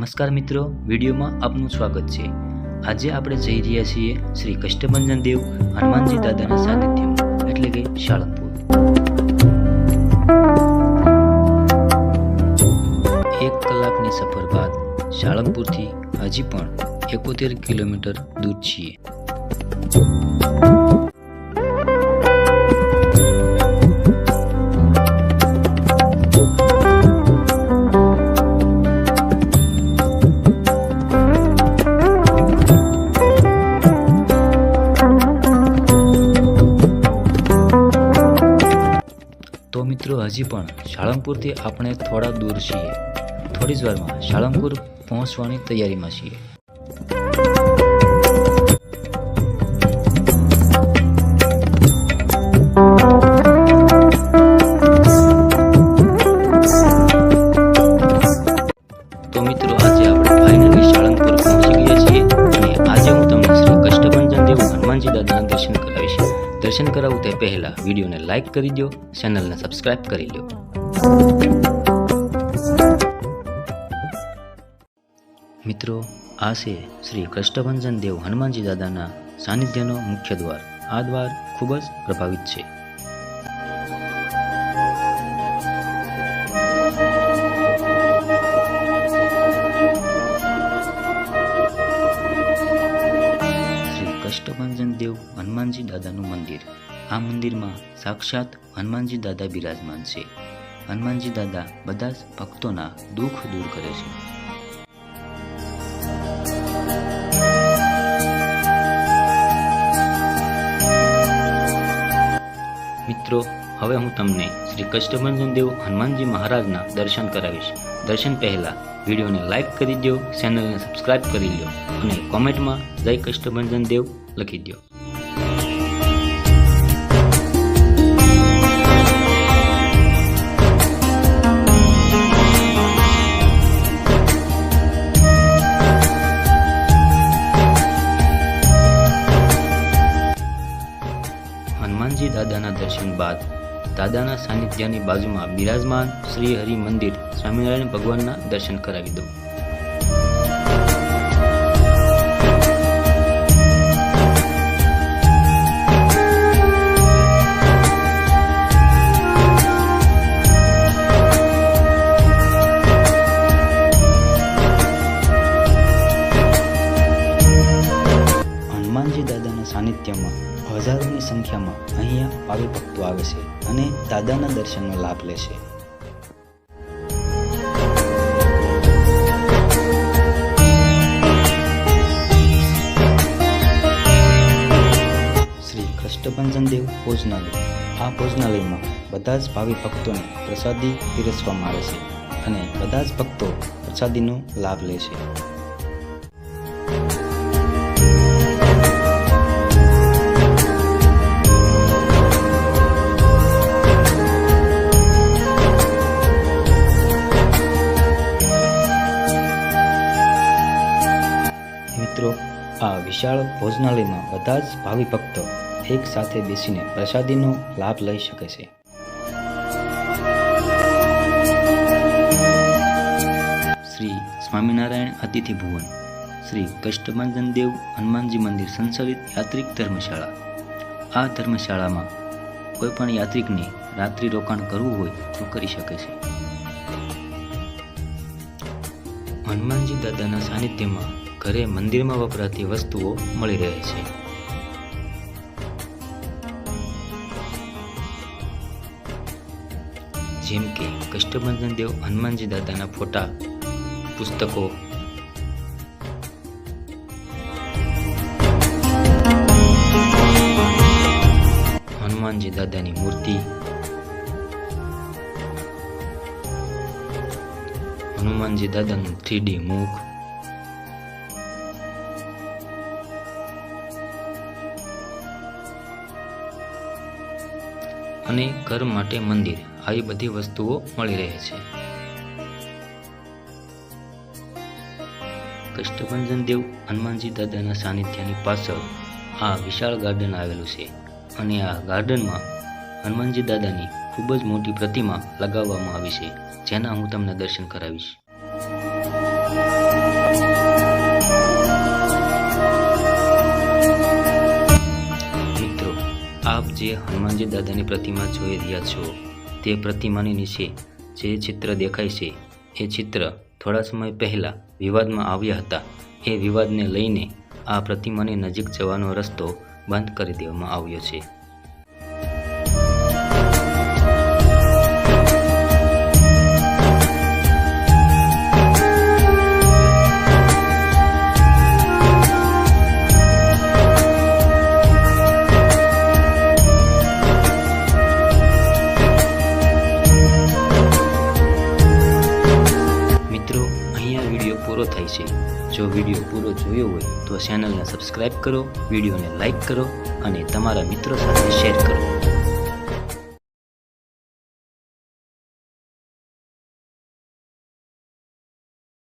નમસ્કાર મિત્રો, વિડીયોમાં આપનું સ્વાગત છે. આજે આપણે જઈ રહ્યા છીએ શ્રી કષ્ટભંજન દેવ હનુમાનજી દાદાના સાનિધ્યમાં, એટલે કે શાળંગપુર. એક કલાકની સફર બાદ શાળંગપુરથી હજી પણ એકોતેર કિલોમીટર દૂર છીએ. તો મિત્રો, હજી પણ સાળંગપુરથી આપણે થોડા દૂર છીએ. થોડી જ વારમાં સાળંગપુર પહોંચવાની તૈયારીમાં છીએ. હનુમાનજી દાદાના દર્શન કરાવીશ. દર્શન કરાવું તે પહેલા વિડીયોને લાઇક કરી દો ચેનલને સબસ્ક્રાઇબ કરી લો મિત્રો, આ છે શ્રી કૃષ્ણભંજન દેવ હનુમાનજી દાદાના સાનિધ્યનો મુખ્ય દ્વાર. આ દ્વાર ખૂબ જ પ્રભાવિત છે. શ્રી દેવ હનુમાનજી દાદાનું મંદિર. આ મંદિરમાં સાક્ષાત હનુમાનજી દાદા બિરાજમાન છે. હનુમાનજી દાદા બધા જ ભક્તોના દુઃખ દૂર કરે છે. મિત્રો, હવે હું તમને શ્રી કષ્ટભંજન દેવ હનુમાનજી મહારાજના દર્શન કરાવીશ. દર્શન પહેલા વિડીયોને લાઈક કરી દો ચેનલને સબસ્ક્રાઇબ કરી લો અને કોમેન્ટમાં જય કષ્ટભંજન દેવ. લખી દો હનુમાનજી દાદાના દર્શન બાદ દાદાના સાનિધ્યની બાજુમાં બિરાજમાન શ્રી હરિ મંદિર સ્વામિનારાયણ ભગવાનના દર્શન કરાવી દો સાનિધ્યમાં, હજારોની સંખ્યામાં અહીંયા ભાવિ ભક્તો આવે છે અને દાદાના દર્શનનો લાભ લે છે. શ્રી કષ્ટભંજન દેવ ભોજનાલય. આ ભોજનાલયમાં બધા જ ભાવિ ભક્તોને પ્રસાદી પીરસવામાં આવે છે અને બધા જ ભક્તો પ્રસાદીનો લાભ લે છે. આ વિશાળ ભોજનાલયમાં બધા જ ભાવિ ભક્તો એક સાથે બેસીને પ્રસાદીનો લાભ લઈ શકે છે. શ્રી સ્વામિનારાયણ અતિથિ ભુવન, શ્રી કષ્ટભંજન દેવ હનુમાનજી મંદિર સંચાલિત યાત્રિક ધર્મશાળા. આ ધર્મશાળામાં કોઈ પણ યાત્રિકને રાત્રિ રોકાણ કરવું હોય તો કરી શકે છે. હનુમાનજી દાદાના સાનિધ્યમાં ઘરે મંદિરમાં વપરાતી વસ્તુઓ મળી રહે છે. જેમ કે કષ્ટભંજન દેવ હનુમાનજી દાદાના ફોટા, પુસ્તકો. હનુમાનજી દાદાની મૂર્તિ. હનુમાનજી દાદાનું થ્રીડી મુખ. અને ઘર માટે મંદિર, આવી બધી વસ્તુઓ મળી રહે છે. કષ્ટભંજન દેવ હનુમાનજી દાદાના સાનિધ્યની પાછળ આ વિશાળ ગાર્ડન આવેલું છે અને આ ગાર્ડનમાં હનુમાનજી દાદાની ખૂબ જ મોટી પ્રતિમા લગાવવામાં આવી છે, જેના હું તમને દર્શન કરાવીશ. જે હનુમાનજી દાદાની પ્રતિમા જોઈ રહ્યા છો. તે પ્રતિમાની નીચે જે ચિત્ર દેખાય છે, એ ચિત્ર થોડા સમય પહેલાં વિવાદમાં આવ્યા હતા. એ વિવાદને લઈને આ પ્રતિમાની નજીક જવાનો રસ્તો બંધ કરી દેવામાં આવ્યો છે. જો વીડિયો પૂરો જોયો હોય તો ચેનલને સબસ્ક્રાઈબ કરો, વિડીયોને લાઇક કરો અને તમારા મિત્રો સાથે શેર કરો.